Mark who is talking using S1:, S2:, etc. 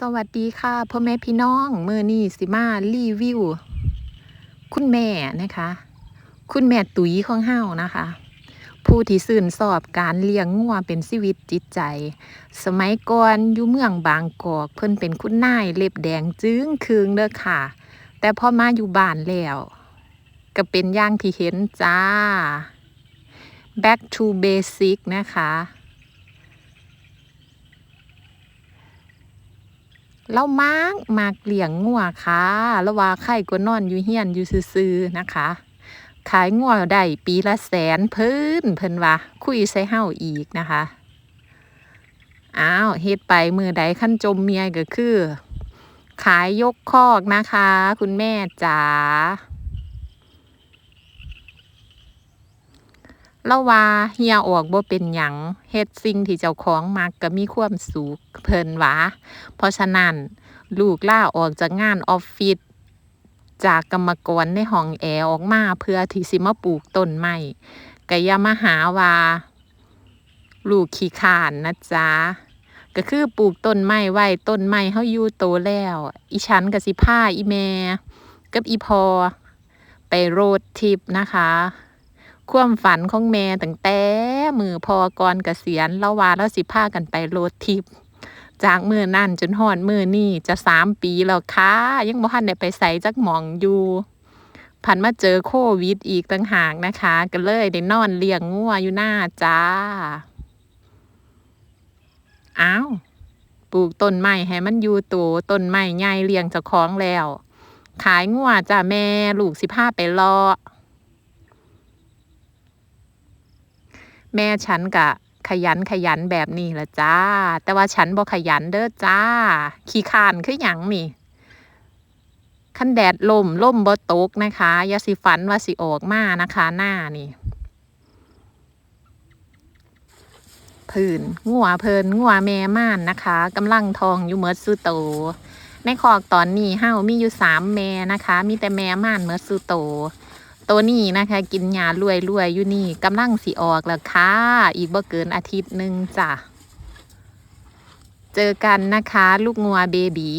S1: สวัสดีค่ะพ่อแม่พี่น้องเมือนี้สิมารีวิว คุณแม่นะคะ คุณแม่ตุ๋ยของเฮานะคะ ผู้ที่สื่นสอบการเลี้ยงงัวเป็นชีวิตจิตใจ สมัยก่อนอยู่เมืองบางกอก เพิ่นเป็นคุณนายเล็บแดงจึ้งคืงเด้อค่ะ แต่พอมาอยู่บ้านแล้ว ก็เป็นอย่างที่เห็นจ้า back to basic นะคะ เรามากมากเลี้ยงงัวค่ะแล้วว่าไข่ก็นอนอยู่เฮียนอยู่ซื่อๆนะคะ ขายงัวได้ปีละแสนเพิ่นเพิ่นว่าคุยใส่เฮาอีกนะคะอ้าวเฮ็ดไปมือใดขั้นจมเมียก็คือ ขายยกคอกนะคะ คุณแม่จ๋า แล้วว่าเฮียออกบ่เป็นหยังเฮ็ดสิ่งที่เจ้าของมักก็มีความสุขเพิ่นว่าเพราะฉะนั้น ลูกล่าออกจากงานออฟฟิศจากกรรมกรในห้องแอร์ออกมาเพื่อที่สิมาปลูกต้นไม้ก็อย่ามาหาว่า ลูกขี้ขานนะจ๊ะก็คือปลูกต้นไม้ไว้ต้นไม้เฮาอยู่โตแล้ว อีฉันก็สิพาอีแม่กับอีพอไปโรดทิปนะคะ ความฝันของแม่ตั้งแต่มือพอก่อนเกษียณแล้วว่าแล้วสิพากันไปโรดทิปจากมือนั่นจนหอดมือนี่จะสามปีแล้วค่ะยังบ่ทันได้ไปใส่จักหมองอยู่พันมาเจอโควิดอีกต่างหากนะคะ ก็เลยได้นอนเลี้ยงงัวอยู่หน้าจ้าอ้าวปลูกต้นไม้ให้มันอยู่โตต้นไม้ใหญ่เลี้ยงเจ้าของแล้ว ขายงัวจ้าแม่ลูกสิพาไปรอ แม่ฉันกะขยันขยันแบบนี้ละจ้า แต่ว่าฉันบ่ขยันเด้อจ้า ขี้คร้านคือหยังนี่คันแดดลมล่มบ่ตกนะคะอย่าสิฝันว่าสิออกมานะคะหน้านี่พื้นงัวเพิ่นงัวแม่ม่านนะคะกำลังทองอยู่เมดสุโต ในคอกตอนนี้เฮามีอยู่สามแม่นะคะ มีแต่แม่ม่านเมดสุโต ตัวนี้นะคะกินยาลวยรวยๆอยู่นี่กำลังสีออกแล้วค่ะ อีกบ่เกินอาทิตย์หนึ่งจ้ะ เจอกันนะคะ ลูกงัวเบบี